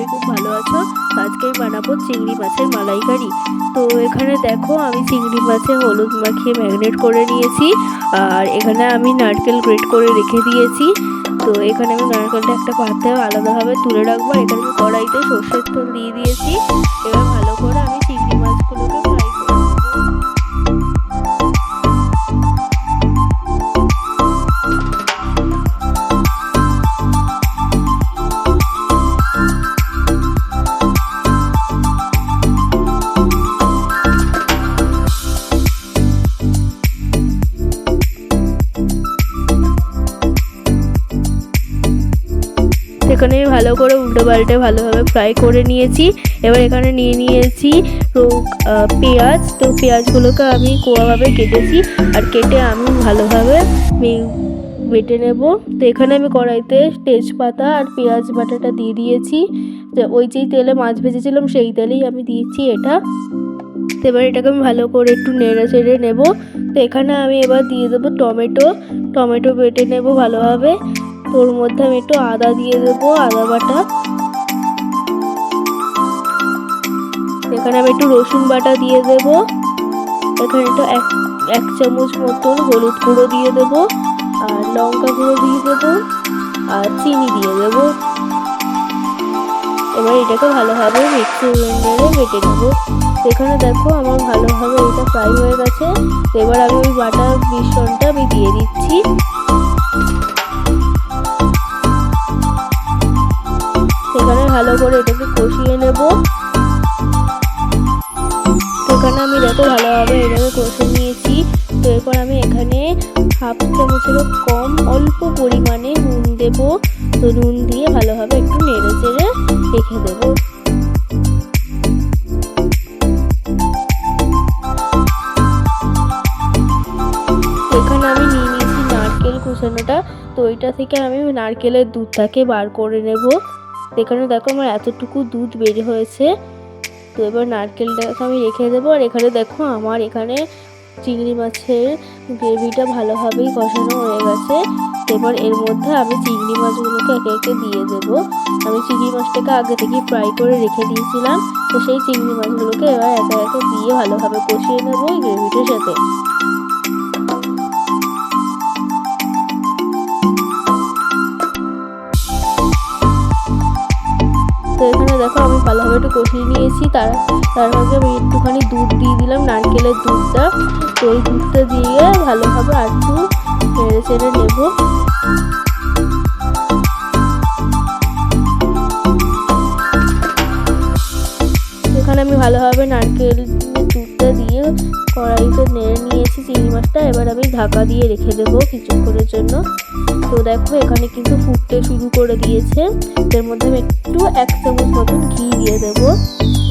আছো? আজকেই বানাবো চিংড়ি মাছের মালাইকারি। তো এখানে দেখো, আমি চিংড়ি মাছে হলুদ মাখিয়ে ম্যাগনেট করে নিয়েছি, আর এখানে আমি নারকেল গ্রেট করে রেখে দিয়েছি। তো এখানে আমি নারকেলটা একটা পাত্রে আলাদাভাবে তুলে রাখব। এখানে কড়াইতে সর্ষের তেল দিয়ে দিয়েছি। এবার ভালো করে আমি চিংড়ি মাছগুলোকে আমি ভালো করে উল্টো পাল্টে ভালোভাবে ফ্রাই করে নিয়েছি। এবার এখানে নিয়ে নিয়েছি পেঁয়াজ। তো পেঁয়াজগুলোকে আমি কোয়াভাবে কেটেছি আর কেটে আমি ভালোভাবে বেটে নেব। তো এখানে আমি কড়াইতে তেজপাতা আর পেঁয়াজ বাটাটা দিয়ে দিয়েছি। ওই যেই তেলে মাছ ভেজেছিলাম সেই তেলেই আমি দিয়েছি এটা। তো এবার এটাকে আমি ভালো করে একটু নেড়ে চেড়ে নেব। তো এখানে আমি এবার দিয়ে দেবো টমেটো। টমেটো বেটে নেব ভালোভাবে। তোর মধ্যে আমি একটু আদা দিয়ে দেবো, আদা বাটা। এখানে আমি একটু রসুন বাটা দিয়ে দেবো। এখানে একটু এক এক চামচ মতন হলুদ গুঁড়ো দিয়ে দেবো, আর লঙ্কা গুঁড়ো দিয়ে দেবো, আর চিনি দিয়ে দেবো। এবার এটাকে ভালোভাবে মিক্সি ব্লেন্ডারে বেটে নেব। এখানে দেখো আমার ভালোভাবে এটা ফ্রাই হয়ে গেছে। এবার আমি ওই বাটার মিশ্রণটা আমি দিয়ে দিচ্ছি। ভালো করে এটাকে কষিয়ে নেব। এখানে আমি যত ভালোভাবে এটাকে কষে নিয়েছি। তো এরপর আমি এখানে হাফ চামচেরও কম অল্প পরিমাণে নুন দেব। তো নুন দিয়ে ভালোভাবে একটু নেড়ে চেড়ে রেখে দেবো। এখানে আমি নিয়ে নিয়েছি নারকেল কুচানোটা তো ওইটা থেকে আমি নারকেলের দুধটাকে বার করে নেব। এখানে দেখো আমার এতটুকু দুধ বের হয়েছে। তো এবার নারকেলটাকে আমি রেখে দেবো। আর এখানে দেখো আমার এখানে চিংড়ি মাছের গ্রেভিটা ভালোভাবেই কষানো হয়ে গেছে। এবার এর মধ্যে আমি চিংড়ি মাছগুলোকে একে একে দিয়ে দেবো। আমি চিংড়ি মাছটাকে আগে থেকে ফ্রাই করে রেখে দিয়েছিলাম। তো সেই চিংড়ি মাছগুলোকে এবার একে একে দিয়ে ভালোভাবে কষিয়ে নেব এই গ্রেভিটার সাথে। দেখো আমি ভালোভাবে একটু কষিয়ে নিয়েছি, তার তার আমি একটুখানি দুধ দিয়ে দিলাম, নারকেলের দুধটা। তো এই দুধটা দিয়ে ভালোভাবে আর একটু চেড়ে নেব। এখানে আমি ভালোভাবে নারকেল কড়াইতে নেড়ে নিয়েছি চিংড়ি মাছটা। এবার আমি ঢাকা দিয়ে রেখে দেবো কিছুক্ষণের জন্য। তো দেখো, এখানে কিন্তু ফুটতে শুরু করে দিয়েছে। এর মধ্যে আমি একটু এক চামচ মতন ঘি দিয়ে দেবো।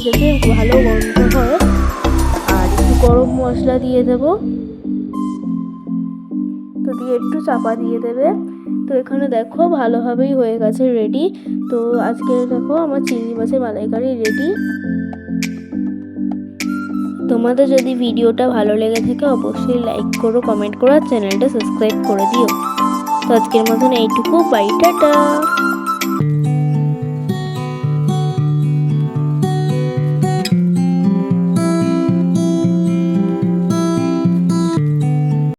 যাতে ভালো গন্ধ হয়। আর একটু গরম মশলা দিয়ে দেবো। তো দিয়ে একটু চাপা দিয়ে দেবে। তো এখানে দেখো, ভালোভাবেই হয়ে গেছে রেডি তো আজকে দেখো, আমার চিংড়ি মাছের মালাইকারি রেডি তোমাদের যদি ভিডিওটা ভালো লেগে থাকে, অবশ্যই লাইক করো কমেন্ট করো, আর চ্যানেলটা সাবস্ক্রাইব করে দিও। তো আজকের মতন এইটুকু বাই টাটা।